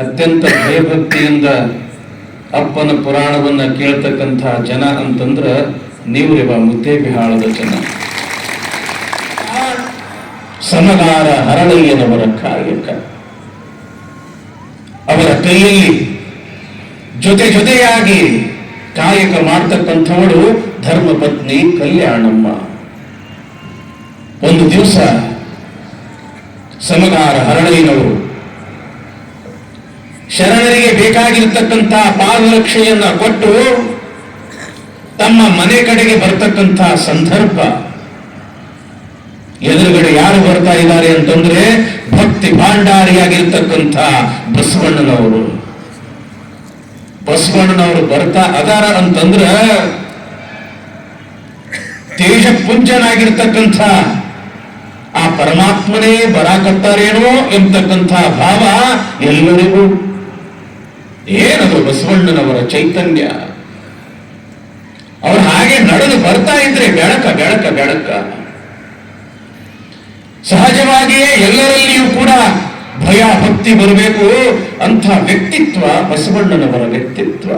ಅತ್ಯಂತ ಭಯಭಕ್ತಿಯಿಂದ ಅಪ್ಪನ ಪುರಾಣವನ್ನು ಕೇಳ್ತಕ್ಕಂಥ ಜನ ಅಂತಂದ್ರ ನೀವು ಮುದ್ದೆ ಮುದ್ದೇಬಿಹಾಳದ ಜನ. ಸಮಗಾರ ಹರಳಯ್ಯನವರ ಕಾಯಕ. ಅವರ ಕೈಯಲ್ಲಿ ಜೊತೆ ಜೊತೆಯಾಗಿ ಕಾಯಕ ಮಾಡ್ತಕ್ಕಂಥವಳು ಧರ್ಮಪತ್ನಿ ಕಲ್ಯಾಣಮ್ಮ. ಒಂದು ದಿವಸ ಸಮಗಾರ ಹರಳಯ್ಯನವರು ಶರಣರಿಗೆ ಬೇಕಾಗಿರ್ತಕ್ಕಂಥ ಪಾದರಕ್ಷೆಯನ್ನ ಕೊಟ್ಟು ತಮ್ಮ ಮನೆ ಕಡೆಗೆ ಬರ್ತಕ್ಕಂಥ ಸಂದರ್ಭ. ಎದುರುಗಡೆ ಯಾರು ಬರ್ತಾ ಇದ್ದಾರೆ ಅಂತಂದ್ರೆ ಭಕ್ತಿ ಭಾಂಡಾರಿಯಾಗಿರ್ತಕ್ಕಂಥ ಬಸವಣ್ಣನವರು. ಬಸವಣ್ಣನವರು ಬರ್ತಾ ಅದಾರ ಅಂತಂದ್ರ ತೇಜ ಪುಂಜನಾಗಿರ್ತಕ್ಕಂಥ ಆ ಪರಮಾತ್ಮನೇ ಬರಾಕತ್ತಾರೇನೋ ಎಂಬತಕ್ಕಂಥ ಭಾವ ಎಲ್ಲರಿಗೂ ಏನದು ಬಸವಣ್ಣನವರ ಚೈತನ್ಯ? ಅವರು ಹಾಗೆ ನಡೆದು ಬರ್ತಾ ಇದ್ರೆ ಬೆಳಕ ಬೆಳಕ ಬೆಳಕ. ಸಹಜವಾಗಿಯೇ ಎಲ್ಲರಲ್ಲಿಯೂ ಕೂಡ ಭಯ ಭಕ್ತಿ ಬರಬೇಕು ಅಂಥ ವ್ಯಕ್ತಿತ್ವ, ಬಸವಣ್ಣನವರ ವ್ಯಕ್ತಿತ್ವ.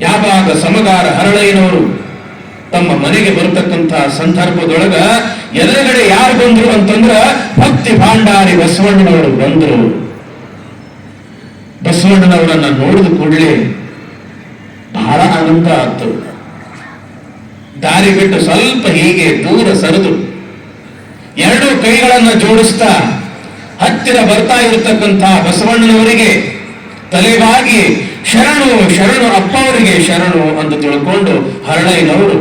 ಯಾವಾಗ ಸಮಗಾರ ಹರಳಯ್ಯನವರು ತಮ್ಮ ಮನೆಗೆ ಬರತಕ್ಕಂಥ ಸಂದರ್ಭದೊಳಗ ಎದುರುಗಡೆ ಯಾರು ಬಂದ್ರು ಅಂತಂದ್ರ ಭಕ್ತಿ ಭಾಂಡಾರಿ ಬಸವಣ್ಣನವರು ಬಂದ್ರು. ಬಸವಣ್ಣನವರನ್ನ ನೋಡಿದ ಕೂಡಲೇ ಬಹಳ ಆನಂದ ಆಯ್ತು ದಾರಿ ಬಿಟ್ಟು ಸ್ವಲ್ಪ ಹೀಗೆ ದೂರ ಸರಿದು ಎರಡು ಕೈಗಳನ್ನು ಜೋಡಿಸ್ತಾ ಹತ್ತಿರ ಬರ್ತಾ ಇರತಕ್ಕಂಥ ಬಸವಣ್ಣನವರಿಗೆ ತಲೆಬಾಗಿ ಶರಣು ಶರಣು ಅಪ್ಪ ಅವರಿಗೆ ಶರಣು ಅಂತ ತಿಳ್ಕೊಂಡು ಹರಳಯ್ಯನವರು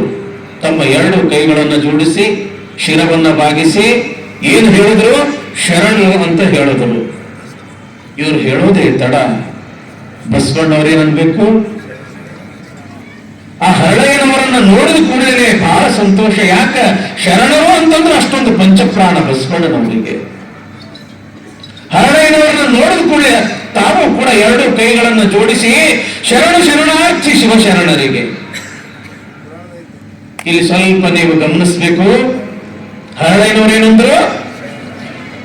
ತಮ್ಮ ಎರಡು ಕೈಗಳನ್ನು ಜೋಡಿಸಿ ಶಿರವನ್ನ ಬಾಗಿಸಿ, ಏನು ಹೇಳಿದ್ರು? ಶರಣು ಅಂತ ಹೇಳಿದ್ರು. ಇವ್ರು ಹೇಳೋದೇ ತಡ. ಬಸವಣ್ಣವ್ರೇನನ್ಬೇಕು ಆ ಹರಳಯ್ಯನವರನ್ನ ನೋಡಿದ ಕೂಡಲೇ ಬಹಳ ಸಂತೋಷ. ಯಾಕ? ಶರಣರು ಅಂತಂದ್ರೆ ಅಷ್ಟೊಂದು ಪಂಚಪ್ರಾಣ ಬಸವಣ್ಣನವರಿಗೆ. ಹರಳಯ್ಯನವರನ್ನ ನೋಡಿದ ಕೂಡಲೇ ತಾವು ಕೂಡ ಎರಡು ಕೈಗಳನ್ನ ಜೋಡಿಸಿ ಶರಣು ಶರಣಾರ್ಥಿ ಶಿವಶರಣರಿಗೆ. ಇಲ್ಲಿ ಸ್ವಲ್ಪ ನೀವು ಗಮನಿಸ್ಬೇಕು. ಹರಳಯ್ಯನವರೇನಂದ್ರು?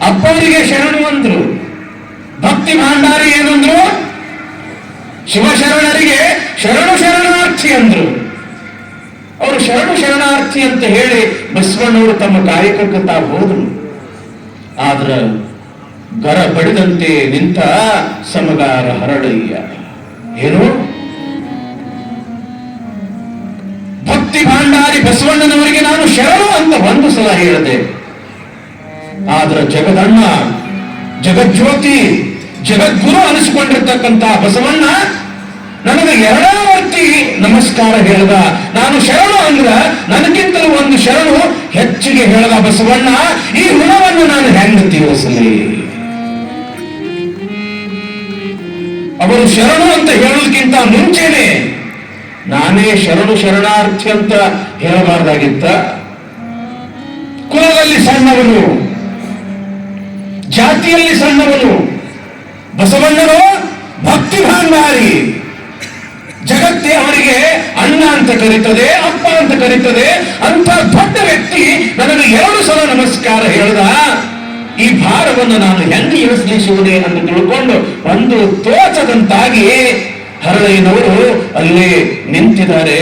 ಅಪ್ಪವರಿಗೆ ಶರಣು ಅಂದ್ರು. ಭಕ್ತಿ ಭಾಂಡಾರಿ ಏನಂದ್ರು? ಶಿವಶರಣರಿಗೆ ಶರಣು ಶರಣಾರ್ಥಿ ಅಂದ್ರು. ಅವರು ಶರಣು ಶರಣಾರ್ಥಿ ಅಂತ ಹೇಳಿ ಬಸವಣ್ಣವರು ತಮ್ಮ ತಾವು ಹೋದ್ರು. ಆದ್ರ ಗರ ಬಡಿದಂತೆ ನಿಂತ ಸಮಗಾರ ಹರಳಯ್ಯ ಏನು? ಭಕ್ತಿ ಭಾಂಡಾರಿ ಬಸವಣ್ಣನವರಿಗೆ ನಾನು ಶರಣು ಅಂತ ಒಂದು ಸಲ ಹೇಳಿದೆ. ಆದ್ರ ಜಗದಣ್ಣ, ಜಗಜ್ಯೋತಿ ಜಗದ್ಗುರು ಅನಿಸ್ಕೊಂಡಿರ್ತಕ್ಕಂಥ ಬಸವಣ್ಣ ನನಗೆ ಎರಡಾವರ್ತಿ ನಮಸ್ಕಾರ ಹೇಳ್ದ. ನಾನು ಶರಣು ಅಂದ್ರ ನನಗಿಂತಲೂ ಒಂದು ಶರಣು ಹೆಚ್ಚಿಗೆ ಹೇಳ್ದ ಬಸವಣ್ಣ, ಈ ಋಣವನ್ನು ನಾನು ಹೆಂಗ ತೀರಿಸಲಿ? ಅವರು ಶರಣು ಅಂತ ಹೇಳೋದಕ್ಕಿಂತ ಮುಂಚೆನೆ ನಾನೇ ಶರಣು ಶರಣಾರ್ಥಿ ಅಂತ ಹೇಳಬಾರ್ದಾಗಿತ್ತ. ಕುಲದಲ್ಲಿ ಸಣ್ಣವನು, ಜಾತಿಯಲ್ಲಿ ಸಣ್ಣವನು ಬಸವಣ್ಣನು ಭಕ್ತಿ ಭಾಂಡಾರಿ ಜಗತ್ತೇ ಅವರಿಗೆ ಅಣ್ಣ ಅಂತ ಕರೀತದೆ, ಅಪ್ಪ ಅಂತ ಕರೀತದೆ ಅಂತ ದೊಡ್ಡ ವ್ಯಕ್ತಿ ನನಗೆ ಎರಡು ಸಲ ನಮಸ್ಕಾರ ಹೇಳ್ದ. ಈ ಭಾರವನ್ನು ನಾನು ಹೆಂಗೆ ಯೋಚಿಸುವುದೇ ಅಂತ ತಿಳ್ಕೊಂಡು ಒಂದು ತೋಚದಂತಾಗಿ ಹರಳಯ್ಯನವರು ಅಲ್ಲಿ ನಿಂತಿದ್ದಾರೆ.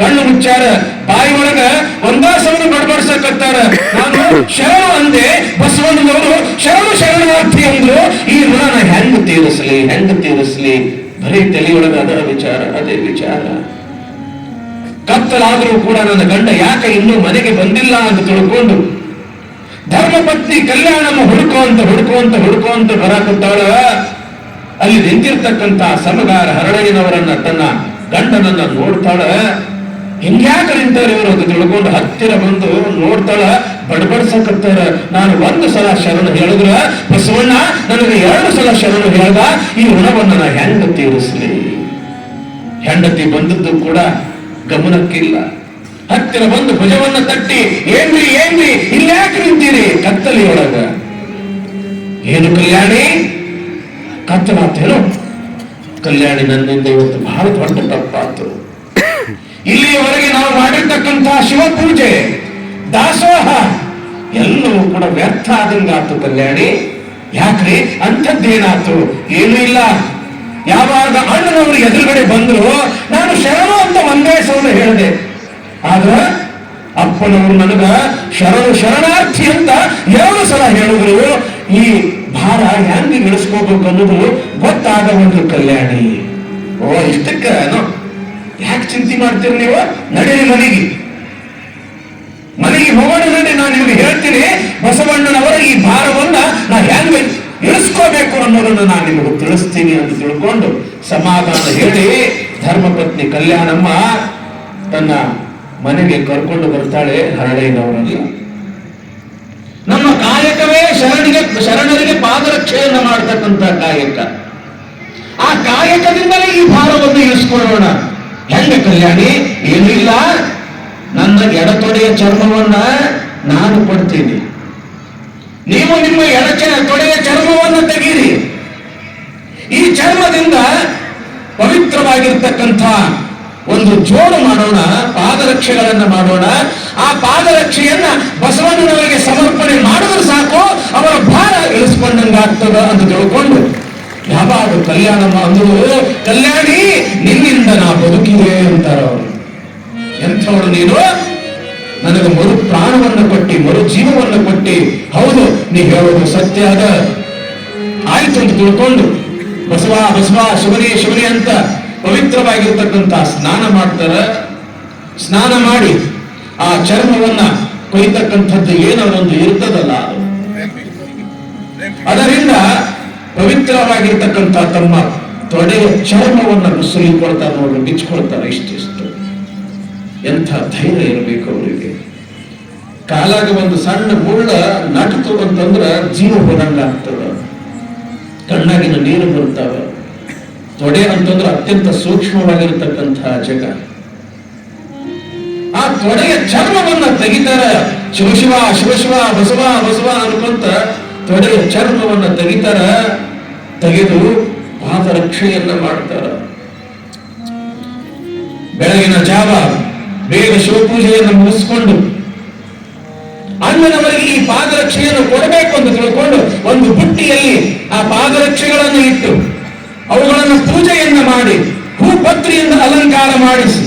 ಕಣ್ಣು ಮುಚ್ಚಾರ, ಬಾಯಿ ಒಳಗ ಒಂದಾಸವನ್ನು ಬಡಬಡಿಸಕತ್ತಾರ. ನಾನು ಶರಣ ಅಂದೆ, ಬಸವಣ್ಣನವರು ಶರಣ ಶರಣಾರ್ಥಿ ಅಂದ್ರು. ಈ ಋಣನ ಹೆಂಗ್ ತೀರಿಸಲಿ ಹೆಂಗ್ ತೀರಿಸಲಿ? ಬರೀ ತಲೆಯೊಳಗ ಅದರ ವಿಚಾರ, ಅದೇ ವಿಚಾರ. ಕತ್ತಲಾದರೂ ಕೂಡ ನನ್ನ ಗಂಡ ಯಾಕೆ ಇನ್ನೂ ಮನೆಗೆ ಬಂದಿಲ್ಲ ಅಂತ ತಿಳ್ಕೊಂಡು ಧರ್ಮಪತ್ನಿ ಕಲ್ಯಾಣಮ್ಮ ಹುಡುಕುವಂತ ಹುಡುಕುವಂತ ಹುಡುಕುವಂತ ಬರಾಕತ್ತಾಳ ಅಲ್ಲಿ ನಿಂತಿರ್ತಕ್ಕಂತ ಸಮಗಾರ ಹರಳಯ್ಯನವರನ್ನ ತನ್ನ ಗಂಡನನ್ನ ನೋಡ್ತಾಳ. ಹಿಂಗ್ಯಾಕ ನಿಂತಾರ ಇವರು ಅಂತ ತಿಳ್ಕೊಂಡು ಹತ್ತಿರ ಬಂದು ನೋಡ್ತಾಳ, ಬಡಬಡ್ಸಕತ್ತಾರ. ನಾನು ಒಂದು ಸಲ ಶರಣ ಹೇಳಿದ್ರ, ಬಸವಣ್ಣ, ನನಗೆ ಎರಡು ಸಲ ಶರಣ ಹೇಳ್ದ, ಈ ಋಣವನ್ನು ನಾ ಹೆಂಗ ತೀರಿಸ್ಲಿ? ಹೆಂಡತಿ ಬಂದದ್ದು ಕೂಡ ಗಮನಕ್ಕಿಲ್ಲ. ಹತ್ತಿರ ಬಂದು ಭುಜವನ್ನ ತಟ್ಟಿ, ಏನ್ರಿ ಏನ್ರಿ ಇಲ್ಯಾಕೆ ನಿಂತೀರಿ ಕತ್ತಲಿ ಒಳಗ. ಏನು ಕಲ್ಯಾಣಿ? ಕತ್ತಲಾತೇನು ಕಲ್ಯಾಣಿ ನನ್ನಿಂದ ಇವತ್ತು ಬಹಳ ದೊಡ್ಡ ತಪ್ಪಾತು. ಇಲ್ಲಿಯವರೆಗೆ ನಾವು ಮಾಡಿರ್ತಕ್ಕಂತಹ ಶಿವ ಪೂಜೆ ದಾಸೋಹ, ಎಲ್ಲವೂ ಕೂಡ ವ್ಯರ್ಥ ಆದಂಗಾತು ಕಲ್ಯಾಣಿ. ಯಾಕ್ರಿ? ಅಂಥದ್ದೇನಾಯ್ತು ಏನೂ ಇಲ್ಲ. ಯಾವಾಗ ಅಣ್ಣನವರು ಎದುರುಗಡೆ ಬಂದ್ರು, ನಾನು ಶರಣ ಅಂತ ಒಂದೇ ಸೌಲ ಹೇಳಿದೆ. ಆದ್ರ ಅಪ್ಪನವರು ನನಗ ಶರಣು ಶರಣಾರ್ಥಿ ಅಂತ ಎರಡು ಸಲ ಹೇಳಿದ್ರು. ಈ ಭಾರ ಹೆಂಗೆ ಇಳಿಸ್ಕೋಬೇಕು ಅನ್ನೋದು ಗೊತ್ತಾಗ ಒಂದು ಕಲ್ಯಾಣಿ. ಓ, ಇಷ್ಟಕ್ಕ ಯಾಕೆ ಚಿಂತೆ ಮಾಡ್ತೀರಿ ನೀವು? ನಡೀರಿ ಮನೆಗೆ. ಮನೆಗೆ ಹೋಗೋಣ ನಡಿ ನಾನು ನಿಮ್ಗೆ ಹೇಳ್ತೀನಿ, ಬಸವಣ್ಣನವರ ಈ ಭಾರವನ್ನ ನಾ ಹೆಂಗ ಇಳಿಸ್ಕೋಬೇಕು ಅನ್ನೋದನ್ನ ನಾನು ನಿಮಗೆ ತಿಳಿಸ್ತೀನಿ ಅಂತ ತಿಳ್ಕೊಂಡು ಸಮಾಧಾನ ಹೇಳಿ, ಧರ್ಮಪತ್ನಿ ಕಲ್ಯಾಣಮ್ಮ ತನ್ನ ಮನೆಗೆ ಕರ್ಕೊಂಡು ಬರ್ತಾಳೆ ಹರಳೈನವರಲ್ಲ ನಮ್ಮ ಕಾಯಕವೇ ಶರಣಿಗೆ ಶರಣರಿಗೆ ಪಾದರಕ್ಷೆಯನ್ನ ಮಾಡ್ತಕ್ಕಂಥ ಕಾಯಕ. ಆ ಕಾಯಕದಿಂದಲೇ ಈ ಭಾರವನ್ನು ಇಳಿಸ್ಕೊಳ್ಳೋಣ. ಹೆಂಗ ಕಲ್ಯಾಣಿ? ಏನಿಲ್ಲ. ಇಲ್ಲ ನನ್ನ ಎಡತೊಡೆಯ ಚರ್ಮವನ್ನ ನಾನು ಕೊಡ್ತೀನಿ. ನೀವು ನಿಮ್ಮ ಎಡಚ ತೊಡೆಯ ಚರ್ಮವನ್ನು ತೆಗೀರಿ. ಈ ಚರ್ಮದಿಂದ ಪವಿತ್ರವಾಗಿರ್ತಕ್ಕಂಥ ಒಂದು ಜೋಡು ಮಾಡೋಣ, ಪಾದರಕ್ಷೆಗಳನ್ನ ಮಾಡೋಣ. ಆ ಪಾದರಕ್ಷೆಯನ್ನ ಬಸವಣ್ಣನವರಿಗೆ ಸಮರ್ಪಣೆ ಮಾಡಿದ್ರೆ ಸಾಕು, ಅವರ ಭಾರ ಇಳಿಸ್ಕೊಂಡಂಗಾಗ್ತದ ಅಂತ ತಿಳ್ಕೊಂಡು. ಯಾವಾಗ ಕಲ್ಯಾಣಮ್ಮ ಅಂದ್ರು ಕಲ್ಯಾಣಿ, ನಿನ್ನಿಂದ ನಾ ಬದುಕಿದೆ ಅಂತಾರ ಅವರು. ಎಂಥವಳು ನೀನು? ನನಗೆ ಮರು ಪ್ರಾಣವನ್ನು ಕೊಟ್ಟಿ, ಮರು ಜೀವವನ್ನು ಕೊಟ್ಟಿ. ಹೌದು, ನೀ ಹೇಳೋದು ಸತ್ಯ ಅದ. ಆಯ್ತು ಅಂತ ತಿಳ್ಕೊಂಡು, ಬಸವ ಬಸವ ಶಿವನಿ ಶಿವನಿ ಅಂತ ಪವಿತ್ರವಾಗಿರ್ತಕ್ಕಂಥ ಸ್ನಾನ ಮಾಡ್ತಾರ. ಸ್ನಾನ ಮಾಡಿ, ಆ ಚರ್ಮವನ್ನ ಕೊಯ್ತಕ್ಕಂಥದ್ದು ಏನೋ ಒಂದು ಇರ್ತದಲ್ಲ ಅದು. ಅದರಿಂದ ಪವಿತ್ರವಾಗಿರ್ತಕ್ಕಂಥ ತಮ್ಮ ತೊಡೆಯ ಚರ್ಮವನ್ನು ಸುಲಿಕೊಳ್ತಾರೆ ನೋಡ್ರಿ ಬಿಚ್ಚಿಕೊಳ್ತಾರೆ ಇಷ್ಟಿಷ್ಟು ಎಂಥ ಧೈರ್ಯ ಇರಬೇಕು ಅವರಿಗೆ. ಕಾಲಾಗ ಒಂದು ಸಣ್ಣ ಮುಳ್ಳ ನಟತು ಅಂತಂದ್ರ ಜೀವ ಹೋದಂಗ ಆಗ್ತದ. ಕಣ್ಣಾಗಿನ ನೀರು ಬರ್ತಾವ ತೊಡೆ ಅಂತಂದ್ರೆ ಅತ್ಯಂತ ಸೂಕ್ಷ್ಮವಾಗಿರ್ತಕ್ಕಂತಹ ಜಗ. ಆ ತೊಡೆಯ ಚರ್ಮವನ್ನ ತೆಗಿತಾರ. ಶಿವಶಿವ ಶಿವಶಿವ ಬಸವ ಬಸವ ಅನ್ಕೊಂತ ತೊಡೆಯ ಚರ್ಮವನ್ನ ತೆಗಿತಾರ. ತೆಗೆದು ಪಾದರಕ್ಷೆಯನ್ನ ಮಾಡ್ತಾರ. ಬೆಳಗಿನ ಜಾವ ಬೇಗ ಶಿವಪೂಜೆಯನ್ನು ಮುಗಿಸ್ಕೊಂಡು ಅಣ್ಣನವರಿಗೆ ಈ ಪಾದರಕ್ಷೆಯನ್ನು ಕೊಡಬೇಕು ಅಂತ ತಿಳ್ಕೊಂಡು ಒಂದು ಬುಟ್ಟಿಯಲ್ಲಿ ಆ ಪಾದರಕ್ಷೆಗಳನ್ನು ಇಟ್ಟು ಅವುಗಳನ್ನು ಪೂಜೆಯನ್ನ ಮಾಡಿ ಹೂಪತ್ರಿಯಿಂದ ಅಲಂಕಾರ ಮಾಡಿಸಿ,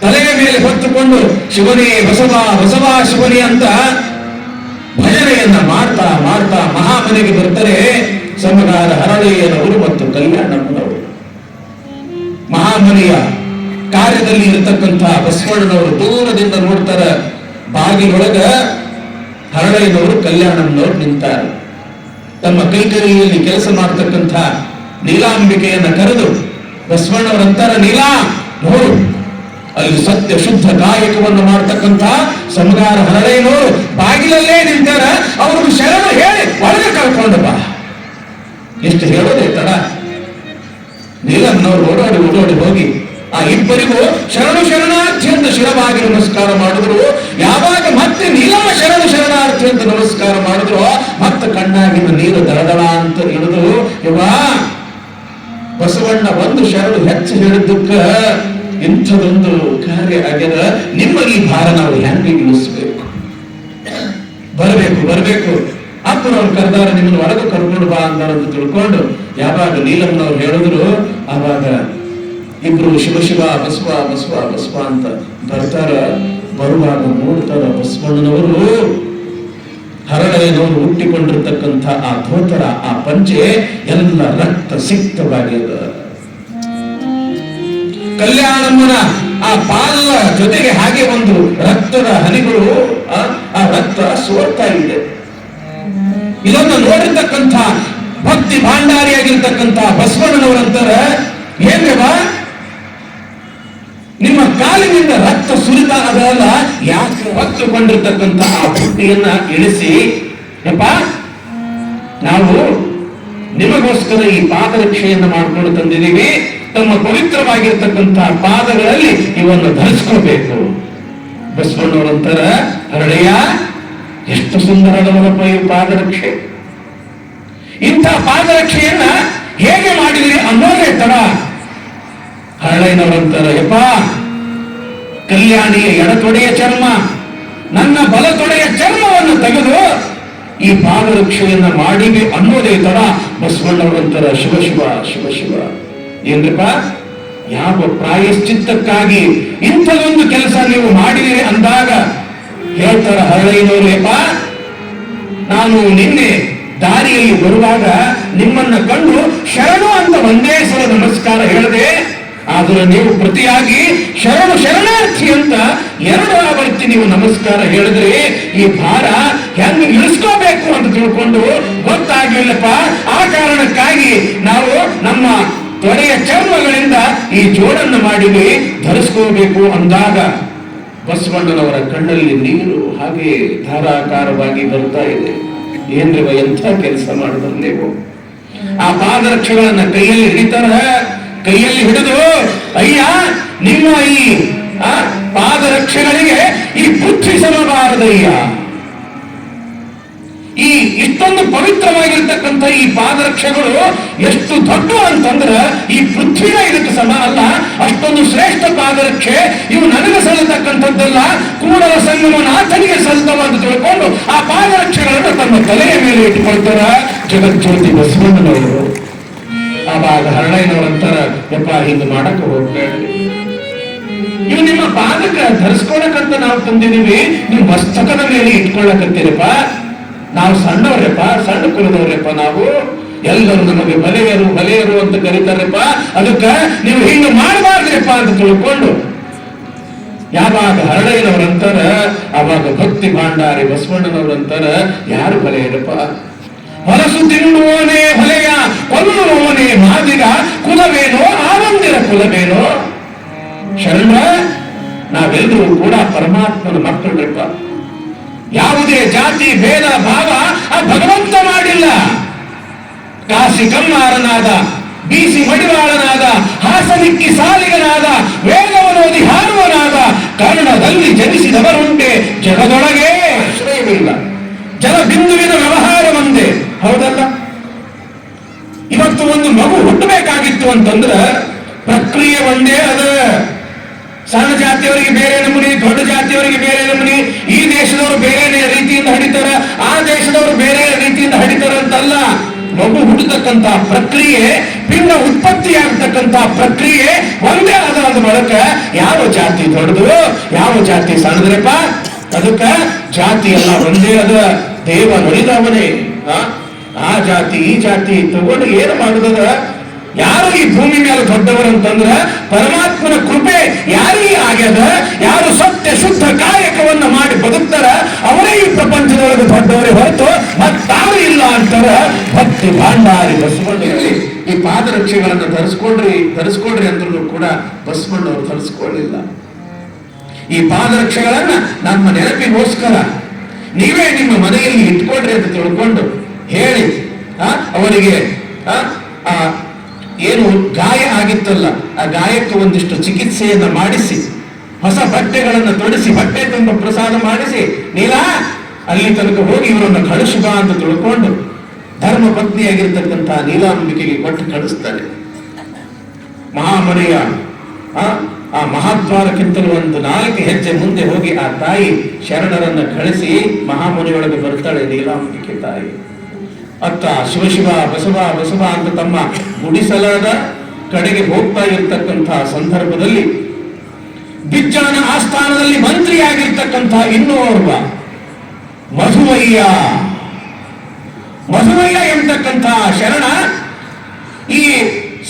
ತಲೆಯ ಮೇಲೆ ಹೊತ್ತುಕೊಂಡು ಶಿವನೇ ಬಸವ ಬಸವ ಶಿವನೇ ಅಂತ ಭಜನೆಯನ್ನ ಮಾಡ್ತಾ ಮಾಡ್ತಾ ಮಹಾಮನೆಗೆ ಬರ್ತಾರೆ. ಸಮಗಾರ ಹರಳೆಯನವರು ಮತ್ತು ಕಲ್ಯಾಣಮ್ಮನವರು ಮಹಾಮನೆಯ ಕಾರ್ಯದಲ್ಲಿ ಇರತಕ್ಕಂತಹ ಬಸವಣ್ಣನವರು ದೂರದಿಂದ ನೋಡ್ತಾರ. ಬಾಗಿಲೊಳಗ ಹರಳೆಯನವರು ಕಲ್ಯಾಣಮ್ಮನವರು ನಿಂತಾರೆ. ತಮ್ಮ ಕೈಕರಿಯಲ್ಲಿ ಕೆಲಸ ಮಾಡ್ತಕ್ಕಂಥ ನೀಲಾಂಬಿಕೆಯನ್ನ ಕರೆದು ಬಸವಣ್ಣವರಂತಾರ ನೀಲಾ, ನೋಡು, ಅಲ್ಲಿ ಸತ್ಯ ಶುದ್ಧ ಕಾಯಕವನ್ನು ಮಾಡ್ತಕ್ಕಂಥ ಸಮಗಾರ ಹರಳೆಯನವರು ಬಾಗಿಲಲ್ಲೇ ನಿಂತಾರ. ಅವ್ರಿಗೆ ಶರಣ ಹೇಳಿ ಒಳಗೆ ಕರ್ಕೊಂಡು ಬಾ. ಎಷ್ಟು ಹೇಳೋದೇ ತಡ ನೀಲನ್ನವರು ಓಡಾಡಿ ಓಡಾಡಿ ಹೋಗಿ ಆ ಇಬ್ಬರಿಗೂ ಶರಣು ಶರಣಾರ್ಥಿ ಅಂತ ಶಿರವಾಗಿ ನಮಸ್ಕಾರ ಮಾಡಿದ್ರು. ಯಾವಾಗ ಮತ್ತೆ ನೀಲಮ್ಮ ಶರಣು ಶರಣಾರ್ಥಿ ಅಂತ ನಮಸ್ಕಾರ ಮಾಡಿದ್ರು, ಮತ್ತೆ ಕಣ್ಣಾಗಿನ ನೀರು ದಳದಳ ಅಂತ ಇಳಿದು ಯವಾ ಬಸವಣ್ಣ ಒಂದು ಶರಣು ಹೆಚ್ಚು ಹೇಳಿದ್ದಕ್ಕ ಇಂಥದೊಂದು ಕಾರ್ಯ ಆಗ್ಯದ. ನಿಮ್ಮ ಈ ಭಾರ ನಾವು ಹೆಂಗೆ ಇಳಿಸ್ಬೇಕು ಬರಬೇಕು ಬರಬೇಕು. ಅಪ್ಪನವ್ರು ಕರೆದಾರ ನಿಮ್ಮನ್ನು ಒಳಗೆ ಕರ್ಕೊಂಡು ಬಾ ಅಂತ ತಿಳ್ಕೊಂಡು ಯಾವಾಗ ನೀಲಮ್ಮನವ್ರು ಹೇಳಿದ್ರು, ಆವಾಗ ಇಬ್ರು ಶಿವ ಶಿವ ಬಸವ ಬಸವ ಬಸವ ಅಂತ ಬರ್ತಾರ. ಬರುವಾಗ ನೋಡ್ತಾರ ಬಸವಣ್ಣನವರು ಹರಳೆಯನ್ನು ಹುಟ್ಟಿಕೊಂಡಿರ್ತಕ್ಕಂಥ ಆ ಧೋತರ, ಆ ಪಂಚೆ ಎಲ್ಲ ರಕ್ತ ಸಿಕ್ತವಾಗಿದೆ ಕಲ್ಯಾಣಮ್ಮನ ಆ ಪಾಲ ಜೊತೆಗೆ ಹಾಗೆ ಒಂದು ರಕ್ತದ ಹನಿಗಳು, ಆ ರಕ್ತ ಸೋರ್ತಾ ಇದೆ. ಇದನ್ನು ನೋಡಿರ್ತಕ್ಕಂಥ ಭಕ್ತಿ ಭಾಂಡಾರಿಯಾಗಿರ್ತಕ್ಕಂಥ ಬಸವಣ್ಣನವರಂತಾರೆ ಏನ್ರವ ನಿಮ್ಮ ಕಾಲಿನಿಂದ ರಕ್ತ ಸುರಿತ ಅದಲ್ಲ ಯಾಕೆ ಹೊತ್ತುಕೊಂಡಿರ್ತಕ್ಕಂಥ ಆ ಬುಟ್ಟಿಯನ್ನ ಇಳಿಸಿ? ಯಪ್ಪ, ನಾವು ನಿಮಗೋಸ್ಕರ ಈ ಪಾದರಕ್ಷೆಯನ್ನು ಮಾಡ್ಕೊಂಡು ತಂದಿದ್ದೀವಿ. ತಮ್ಮ ಪವಿತ್ರವಾಗಿರ್ತಕ್ಕಂಥ ಪಾದಗಳಲ್ಲಿ ಇವನ್ನು ಧರಿಸ್ಕೋಬೇಕು ಬಸವಣ್ಣವರಂತರ ಹರಳೆಯ ಎಷ್ಟು ಸುಂದರವಾದಪ್ಪ ಈ ಪಾದರಕ್ಷೆ? ಇಂಥ ಪಾದರಕ್ಷೆಯನ್ನ ಹೇಗೆ ಮಾಡಿದಿರಿ ಅನ್ನೋದೇ ತಡ. ಹರಳಯ್ಯನವರಂತಾರ ಯಪ್ಪ, ಕಲ್ಯಾಣಿಯ ಎಡತೊಡೆಯ ಚರ್ಮ, ನನ್ನ ಬಲತೊಡೆಯ ಚರ್ಮವನ್ನು ತೆಗೆದು ಈ ಪಾದರಕ್ಷೆಯನ್ನ ಮಾಡಿವೆ ಅನ್ನೋದೇ ತರ ಬಸವಣ್ಣವರಂತರ ಶಿವ ಶಿವ ಶಿವ ಶಿವ, ಏನ್ರಪ್ಪ, ಯಾವ ಪ್ರಾಯಶ್ಚಿತ್ತಕ್ಕಾಗಿ ಇಂಥದೊಂದು ಕೆಲಸ ನೀವು ಮಾಡಿದಿರಿ ಅಂದಾಗ ಹೇಳ್ತಾರ ಹರಳಯ್ಯನವರೇಪ ನಾನು ನಿನ್ನೆ ದಾರಿಯಲ್ಲಿ ಬರುವಾಗ ನಿಮ್ಮನ್ನ ಕಂಡು ಶರಣು ಅಂತ ಒಂದೇ ಸಲ ನಮಸ್ಕಾರ ಹೇಳದೆ, ಆದರೆ ನೀವು ಪ್ರತಿಯಾಗಿ ಶರಣು ಶರಣಾರ್ಥಿ ಅಂತ ಎರಡು ಆವರ್ತಿ ನೀವು ನಮಸ್ಕಾರ ಹೇಳಿದ್ರೆ ಈ ಭಾರ ಹೆಂಗ್ ಇಳಿಸ್ಕೋಬೇಕು ಅಂತ ತಿಳ್ಕೊಂಡು ಗೊತ್ತಾಗಿಲ್ಲಪ್ಪ ಆ ಕಾರಣಕ್ಕಾಗಿ ನಾವು ನಮ್ಮ ತೊಡೆಯ ಚರ್ಮಗಳಿಂದ ಈ ಜೋಡನ್ನು ಮಾಡಿ ಧರಿಸ್ಕೋಬೇಕು ಅಂದಾಗ ಬಸವಣ್ಣನವರ ಕಣ್ಣಲ್ಲಿ ನೀರು ಹಾಗೆ ಧಾರಾಕಾರವಾಗಿ ಬರ್ತಾ ಇದೆ. ಏನ್ರಿವ ಎಂಥ ಕೆಲಸ ಮಾಡಿದ್ರು ನೀವು? ಆ ಪಾದರಕ್ಷೆಗಳನ್ನ ಕೈಯಲ್ಲಿ ಹಿಡಿತಾರ? ಕೈಯಲ್ಲಿ ಹಿಡಿದು, ಅಯ್ಯ, ನಿಮ್ಮ ಈ ಪಾದರಕ್ಷೆಗಳಿಗೆ ಈ ಬುದ್ಧಿ ಈ ಇಷ್ಟೊಂದು ಪವಿತ್ರವಾಗಿರ್ತಕ್ಕಂಥ ಈ ಪಾದರಕ್ಷೆಗಳು ಎಷ್ಟು ದೊಡ್ಡ ಅಂತಂದ್ರ ಈ ಪೃಥ್ವಿನ ಇದಕ್ಕೆ ಸಮ ಅಲ್ಲ, ಅಷ್ಟೊಂದು ಶ್ರೇಷ್ಠ ಪಾದರಕ್ಷೆ. ಇವು ನನಗೆ ಸಲ್ಲತಕ್ಕಂಥದ್ದಲ್ಲ, ಕೂಡಲ ಸಂಗಮನಾಥನಿಗೆ ಸಲ್ಲದವ ಅಂತ ತಿಳ್ಕೊಂಡು ಆ ಪಾದರಕ್ಷೆಗಳನ್ನು ತಮ್ಮ ತಲೆಯ ಮೇಲೆ ಇಟ್ಟುಕೊಳ್ತಾರ ಜಗಜ್ಯೋತಿ ಬಸವಣ್ಣನವರು. ಆವಾಗ ಹರಳಯ್ಯನವರಂತಾರ ಯಪ್ಪ ಹಿಂದೆ ಮಾಡಕ್ಕೆ ಹೋಗ್ಬೇಡಿ. ಇವು ನಿಮ್ಮ ಪಾದಕ ಧರಿಸ್ಕೊಳಕಂತ ನಾವು ತಂದಿದ್ದೀವಿ, ನೀವು ಮಸ್ತಕದ ಮೇಲೆ ಇಟ್ಕೊಳ್ಳಕತ್ತೀರಪ್ಪ. ನಾವು ಸಣ್ಣವ್ರಪ್ಪ, ಸಣ್ಣ ಕುಲದವ್ರಪ್ಪ ನಾವು. ಎಲ್ಲರೂ ನಮಗೆ ಬಲೆಯರು ಬಲೆಯರು ಅಂತ ಕರೀತಾರಪ್ಪ. ಅದಕ್ಕೆ ನೀವು ಹಿಂಗೆ ಮಾಡಬಾರ್ದ್ರಪ್ಪ ಅಂತ ತಿಳ್ಕೊಂಡು. ಯಾವಾಗ ಹರಳಯ್ಯನವರಂತಾರ ಅವಾಗ ಭಕ್ತಿ ಭಾಂಡಾರಿ ಬಸವಣ್ಣನವರಂತಾರ ಯಾರು ಬಲೆಯರಪ್ಪ ಹೊಲಸು ತಿನ್ನುವನೇ ಹೊಲೆಯ, ಕೊಲ್ಲುವವನೇ ಮಾದಿಗ, ಕುಲವೇನೋ ಆನಂದಿರ ಕುಲವೇನೋ? ಶರಣ ನಾವೆಲ್ಲರೂ ಕೂಡ ಪರಮಾತ್ಮನ ಮಕ್ಕಳ್ರಪ್ಪ. ಯಾವುದೇ ಜಾತಿ ಭೇದ ಭಾವ ಆ ಭಗವಂತ ಮಾಡಿಲ್ಲ. ಕಾಶಿ ಕಮ್ಮಾರನಾದ ಬೀಸಿ ಮಡಿವಾಳನಾದ ಹಾಸನಿಕ್ಕಿ ಸಾಲಿಗನಾದ ವೇಗವನೋದಿ ಹಾರುವನಾದ ಕರ್ಣದಲ್ಲಿ ಜನಿಸಿದವರುಂಟೆ ಜಗದೊಳಗೆ. ಆಶ್ರಯವಿಲ್ಲ. ಜಲಬಿಂದುವಿನ ವ್ಯವಹಾರ ಒಂದೇ. ಹೌದಲ್ಲ? ಇವತ್ತು ಒಂದು ಮಗು ಹುಟ್ಟಬೇಕಾಗಿತ್ತು ಅಂತಂದ್ರ ಪ್ರಕ್ರಿಯೆ ಒಂದೇ ಅದ. ಸಣ್ಣ ಜಾತಿಯವರಿಗೆ ಬೇರೆ ನಮೂನಿ ದೊಡ್ಡ ಜಾತಿಯವರಿಗೆ ಬೇರೆ ನಮೂನಿ ಈ ದೇಶದವರು ಬೇರೆ ರೀತಿಯಿಂದ ಹಡಿತಾರ, ಆ ದೇಶದವರು ಬೇರೆ ರೀತಿಯಿಂದ ಹಡಿತಾರ ಅಂತಲ್ಲ, ಮಗು ಹುಟ್ಟತಕ್ಕಂತ ಪ್ರಕ್ರಿಯೆ, ಭಿನ್ನ ಉತ್ಪತ್ತಿ ಆಗ್ತಕ್ಕಂತ ಪ್ರಕ್ರಿಯೆ ಒಂದೇ ಆದ ಬಳಕ ಯಾವ ಜಾತಿ ದೊಡ್ಡದು, ಯಾವ ಜಾತಿ ಸಣ್ಣದ್ರಪ್ಪ ಅದಕ್ಕ ಜಾತಿ ಎಲ್ಲ ಒಂದೇ ಅದ ದೇವ ನುಡಿದವನೇ ಆ? ಜಾತಿ, ಈ ಜಾತಿ ತಗೊಂಡು ಏನು ಮಾಡುದದ ಯಾರು ಈ ಭೂಮಿ ಮೇಲೆ ದೊಡ್ಡವರು ಅಂತಂದ್ರೆ ಪರಮಾತ್ಮನ ಕೃಪೆ ಯಾರಿಗೆ ಆಗ್ಯದ? ಯಾರು ಸತ್ಯ ಶುದ್ಧ ಕಾಯಕವನ್ನ ಮಾಡಿ ಬದುಕ್ತಾರ ಅವರೇ ಈ ಪ್ರಪಂಚದೊಳಗೆ ದೊಡ್ಡವರೇ ಹೊರತು ಮತ್ತಾರು ಇಲ್ಲ ಅಂತಾರ. ಭಕ್ತಿ ಭಾಂಡಾರಿ ಬಸವಣ್ಣರಲ್ಲಿ ಈ ಪಾದರಕ್ಷೆಗಳನ್ನ ಧರಿಸ್ಕೊಳ್ರಿ ಧರಿಸ್ಕೊಳ್ರಿ ಅಂದ್ರೂ ಕೂಡ ಬಸವಣ್ಣವರು ಧರಿಸ್ಕೊಳ್ಳಿಲ್ಲ. ಈ ಪಾದರಕ್ಷೆಗಳನ್ನ ನಮ್ಮ ನೆನಪಿಗೋಸ್ಕರ ನೀವೇ ನಿಮ್ಮ ಮನೆಯಲ್ಲಿ ಇಟ್ಕೊಳ್ರಿ ಅಂತ ತಿಳ್ಕೊಂಡು ಹೇಳಿ ಅವರಿಗೆ ಆ, ಏನು ಗಾಯ ಆಗಿತ್ತಲ್ಲ, ಆ ಗಾಯಕ್ಕೆ ಒಂದಿಷ್ಟು ಚಿಕಿತ್ಸೆಯನ್ನ ಮಾಡಿಸಿ, ಹೊಸ ಬಟ್ಟೆಗಳನ್ನು ತೊಡಿಸಿ, ಬಟ್ಟೆ ತುಂಬ ಪ್ರಸಾದ ಮಾಡಿಸಿ, ನೀಲಾ, ಅಲ್ಲಿ ತನಕ ಹೋಗಿ ಇವರನ್ನು ಕಳಿಸುವ ಅಂತ ತಿಳ್ಕೊಂಡು ಧರ್ಮ ಪತ್ನಿಯಾಗಿರ್ತಕ್ಕಂಥ ನೀಲಾಂಬಿಕೆಗೆ ಕೊಟ್ಟು ಕಳಿಸ್ತಾರೆ. ಮಹಾಮನೆಯ ಆ ಮಹಾದ್ವಾರಕ್ಕಿಂತಲೂ ಒಂದು ನಾಲ್ಕು ಹೆಜ್ಜೆ ಮುಂದೆ ಹೋಗಿ ಆ ತಾಯಿ ಶರಣರನ್ನು ಕಳಿಸಿ ಮಹಾಮುನಿಯೊಳಗೆ ಬರ್ತಾಳೆ ನೀಲಾಂಬಿಕೆ ತಾಯಿ. ಅತ್ತ ಶಿವಶಿವ ಬಸವ ಬಸವ ಅಂತ ತಮ್ಮ ಗುಡಿಸಲಾದ ಕಡೆಗೆ ಹೋಗ್ತಾ ಇರ್ತಕ್ಕಂಥ ಸಂದರ್ಭದಲ್ಲಿ ಬಿಜ್ಜಾನ ಆಸ್ಥಾನದಲ್ಲಿ ಮಂತ್ರಿಯಾಗಿರ್ತಕ್ಕಂಥ ಇನ್ನೂ ಓರ್ವ ಮಧುವಯ್ಯ. ಮಧುವಯ್ಯ ಎಂತಕ್ಕಂತಹ ಶರಣ ಈ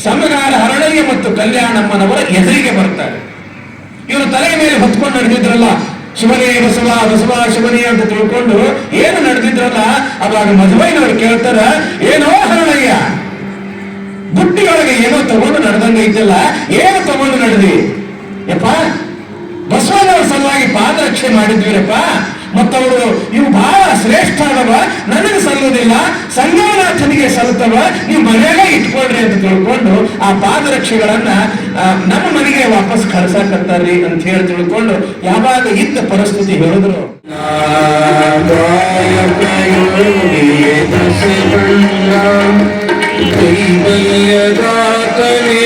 ಸಮಗಾರ ಹರಳಯ್ಯ ಮತ್ತು ಕಲ್ಯಾಣಮ್ಮನವರ ಎದುರಿಗೆ ಬರ್ತಾರೆ. ಇವರು ತಲೆಯ ಮೇಲೆ ಹೊತ್ಕೊಂಡು ನಡೆದಿದ್ರಲ್ಲ ಶಿವನೇ ಬಸವ ಬಸವ ಶಿವನೇ ಅಂತ ತಿಳ್ಕೊಂಡು ಏನು ನಡೆದಿದ್ರಲ್ಲ ಅವಾಗ ಮಧುವಯ್ಯನವರು ಕೇಳ್ತಾರ, ಏನೋ ಹರಳಯ್ಯ, ಬುಟ್ಟಿಯೊಳಗೆ ಏನೋ ತಗೊಂಡು ನಡೆದಂಗ ಇದ್ದಲ್ಲ ಏನು ತಗೊಂಡು ನಡೆದಿ? ಯಪ್ಪ, ಬಸವನವರ ಸಲುವಾಗಿ ಪಾದರಕ್ಷೆ ಮಾಡಿದ್ವಿರಪ್ಪ ಮತ್ತವರು, ನೀವು ಬಹಳ ಶ್ರೇಷ್ಠ ಅದವ ನನಗೆ ಸಲ್ಲುವುದಿಲ್ಲ, ಸಂಗಮನಾಥನಿಗೆ ಸಲ್ಲುತ್ತವ, ನೀವು ಮನೆಯಾಗ ಇಟ್ಕೊಳ್ರಿ ಅಂತ ತಿಳ್ಕೊಂಡು ಆ ಪಾದರಕ್ಷೆಗಳನ್ನ ನಮ್ಮ ಮನೆಗೆ ವಾಪಸ್ ಕಳ್ಸಾಕತ್ತಾರ್ರಿ ಅಂತ ಹೇಳಿ ತಿಳ್ಕೊಂಡು ಯಾವಾಗ ಇದ್ದ ಪರಿಸ್ಥಿತಿ ಹೇಳಿದ್ರು. ಕೈವಲ್ಯದಾತನೆ